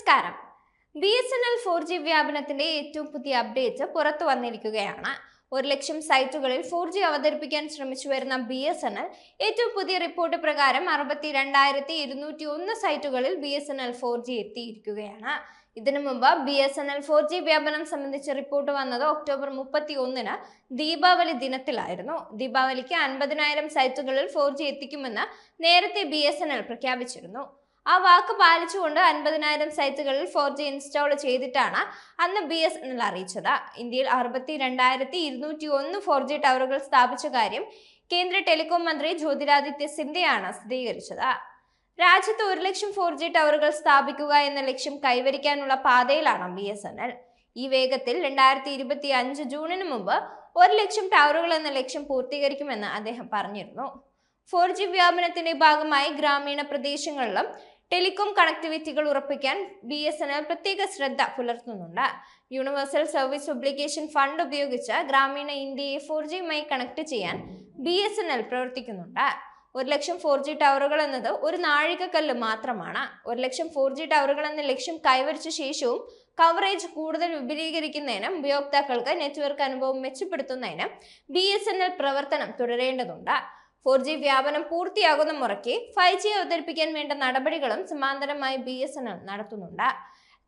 നമസ്കാരം. B S N L four G വ്യാപനത്തിന്റെ ഏറ്റവും പുതിയ അപ്ഡേറ്റ് പുറത്തു വന്നിരിക്കുകയാണ്. ഒരു ലക്ഷം സൈറ്റുകളിൽ ഫോർ ജി അവതരിപ്പിക്കാൻ ശ്രമിച്ചു വരുന്ന ബി എസ് എൻ എൽ ഏറ്റവും പുതിയ റിപ്പോർട്ട് പ്രകാരം അറുപത്തി രണ്ടായിരത്തി ഇരുന്നൂറ്റി ഒന്ന് സൈറ്റുകളിൽ B S N L four G എത്തിയിരിക്കുകയാണ്. ഇതിനു മുമ്പ് B S N L four G വ്യാപനം സംബന്ധിച്ച റിപ്പോർട്ട് വന്നത് ഒക്ടോബർ മുപ്പത്തി ഒന്നിന് ദീപാവലി ദിനത്തിലായിരുന്നു. ദീപാവലിക്ക് അൻപതിനായിരം സൈറ്റുകളിൽ ഫോർ ജി എത്തിക്കുമെന്ന് നേരത്തെ ബി എസ് എൻ എൽ പ്രഖ്യാപിച്ചിരുന്നു. ആ വാക്ക് പാലിച്ചുകൊണ്ട് അൻപതിനായിരം സൈറ്റുകളിൽ ഫോർ ജി ഇൻസ്റ്റാൾ ചെയ്തിട്ടാണ് അന്ന് ബി എസ് എൻ എൽ അറിയിച്ചത്. ഇന്ത്യയിൽ അറുപത്തി രണ്ടായിരത്തി ഇരുന്നൂറ്റി ഒന്ന് ഫോർ ജി ടവറുകൾ സ്ഥാപിച്ച കാര്യം കേന്ദ്ര ടെലികോം മന്ത്രി ജ്യോതിരാദിത്യ സിന്ധ്യയാണ് സ്ഥിരീകരിച്ചത്. രാജ്യത്ത് ഒരു ലക്ഷം ഫോർ ജി ടവറുകൾ സ്ഥാപിക്കുക എന്ന ലക്ഷ്യം കൈവരിക്കാനുള്ള പാതയിലാണ് ബി എസ് എൻ എൽ. ഈ വേഗത്തിൽ രണ്ടായിരത്തി ഇരുപത്തി അഞ്ച് ജൂണിന് മുമ്പ് ഒരു ലക്ഷം ടവറുകൾ എന്ന ലക്ഷ്യം പൂർത്തീകരിക്കുമെന്ന് അദ്ദേഹം പറഞ്ഞിരുന്നു. ഫോർ ജി വ്യാപനത്തിന്റെ ഭാഗമായി ഗ്രാമീണ പ്രദേശങ്ങളിലും ടെലികോം കണക്ടിവിറ്റികൾ ഉറപ്പിക്കാൻ ബി എസ് എൻ എൽ പ്രത്യേക ശ്രദ്ധ പുലർത്തുന്നുണ്ട്. യൂണിവേഴ്സൽ സർവീസ് ഒബ്ലിഗേഷൻ ഫണ്ട് ഉപയോഗിച്ച് ഗ്രാമീണ ഇന്ത്യയെ ഫോർ ജിയുമായി കണക്ട് ചെയ്യാൻ ബി എസ് എൻ എൽ പ്രവർത്തിക്കുന്നുണ്ട്. ഒരു ലക്ഷം ഫോർ ജി ടവറുകൾ എന്നത് ഒരു നാഴികക്കല്ല് മാത്രമാണ്. ഒരു ലക്ഷം ഫോർ ജി ടവറുകൾ എന്ന ലക്ഷ്യം കൈവരിച്ച ശേഷവും കവറേജ് കൂടുതൽ വിപുലീകരിക്കുന്നതിനും ഉപയോക്താക്കൾക്ക് നെറ്റ്വർക്ക് അനുഭവം മെച്ചപ്പെടുത്തുന്നതിനും ബി പ്രവർത്തനം തുടരേണ്ടതുണ്ട്. ഫോർ ജി വ്യാപനം പൂർത്തിയാകുന്ന മുറയ്ക്ക് ഫൈവ് ജി അവതരിപ്പിക്കാൻ വേണ്ട നടപടികളും സമാന്തരമായി ബി എസ് എൻ എൽ നടത്തുന്നുണ്ട്.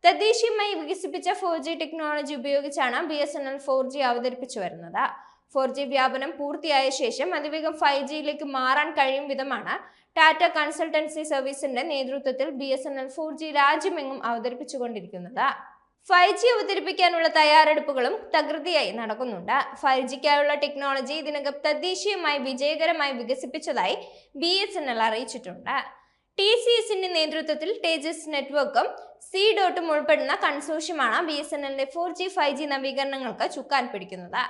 തദ്ദേശീയമായി വികസിപ്പിച്ച ഫോർ ജി ടെക്നോളജി ഉപയോഗിച്ചാണ് B S N L four G അവതരിപ്പിച്ചു വരുന്നത്. ഫോർ ജി വ്യാപനം പൂർത്തിയായ ശേഷം അതിവേഗം ഫൈവ് ജിയിലേക്ക് മാറാൻ കഴിയും വിധമാണ് ടാറ്റ കൺസൾട്ടൻസി സർവീസിന്റെ നേതൃത്വത്തിൽ B S N L four G രാജ്യമെങ്ങും അവതരിപ്പിച്ചുകൊണ്ടിരിക്കുന്നത്. ഫൈവ് ജി അവതരിപ്പിക്കാനുള്ള തയ്യാറെടുപ്പുകളും തകൃതിയായി നടക്കുന്നുണ്ട്. ഫൈവ് ജിക്കായുള്ള ടെക്നോളജി ഇതിനകം തദ്ദേശീയമായി വിജയകരമായി വികസിപ്പിച്ചതായി ബി എസ് എൻ എൽ അറിയിച്ചിട്ടുണ്ട്. ടി സി എസിന്റെ നേതൃത്വത്തിൽ തേജസ് നെറ്റ്വർക്കും സി ഡോട്ടും ഉൾപ്പെടുന്ന കൺസോഷ്യമാണ് ബി എസ് എൻ എല്ലിന്റെ ഫോർ ജി ഫൈവ് ജി നവീകരണങ്ങൾക്ക് ചുക്കാൻ പിടിക്കുന്നത്.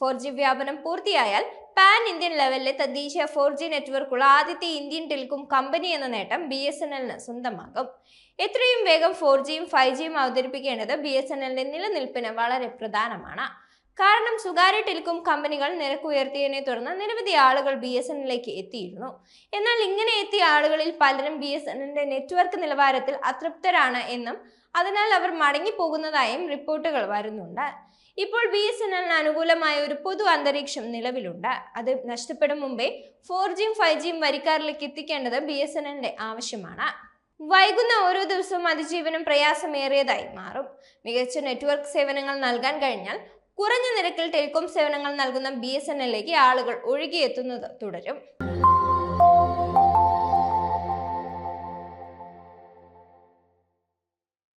ഫോർ ജി വ്യാപനം പൂർത്തിയായാൽ പാൻ ഇന്ത്യൻ ലെവലിലെ തദ്ദേശീയ ഫോർ ജി നെറ്റ്വർക്കുള്ള ആദ്യത്തെ ഇന്ത്യൻ ടെലികോം കമ്പനി എന്ന നേട്ടം ബി എസ് എൻ എല്ലിന് സ്വന്തമാകും എത്രയും വേഗം ഫോർ ജിയും ഫൈവ് ജിയും അവതരിപ്പിക്കേണ്ടത് ബി എസ് എൻ എല്ലിന്റെ നിലനിൽപ്പിന് വളരെ പ്രധാനമാണ്. കാരണം സ്വകാര്യ ടെലികോം കമ്പനികൾ നിരക്ക് ഉയർത്തിയതിനെ തുടർന്ന് നിരവധി ആളുകൾ ബി എസ് എന്നിലേക്ക് എത്തിയിരുന്നു. എന്നാൽ ഇങ്ങനെ എത്തിയ ആളുകളിൽ പലരും ബി എസ് നെറ്റ്വർക്ക് നിലവാരത്തിൽ അതൃപ്തരാണ് എന്നും അതിനാൽ അവർ മടങ്ങിപ്പോകുന്നതായും റിപ്പോർട്ടുകൾ വരുന്നുണ്ട്. ഇപ്പോൾ ബി എസ് എൻ എല്ലിന് അനുകൂലമായ ഒരു പൊതു അന്തരീക്ഷം നിലവിലുണ്ട്. അത് നഷ്ടപ്പെടും മുമ്പേ ഫോർ ജിയും ഫൈവ് ജിയും വരിക്കാരിലേക്ക് എത്തിക്കേണ്ടത് ബി എസ് എൻ എല്ലിന്റെ ആവശ്യമാണ്. വൈകുന്ന ഓരോ ദിവസവും അതിജീവനം പ്രയാസമേറിയതായി മാറും. മികച്ച നെറ്റ്വർക്ക് സേവനങ്ങൾ നൽകാൻ കഴിഞ്ഞാൽ കുറഞ്ഞ നിരക്കിൽ ടെലികോം സേവനങ്ങൾ നൽകുന്ന ബി എസ് എൻ ആളുകൾ ഒഴുകിയെത്തുന്നത് തുടരും.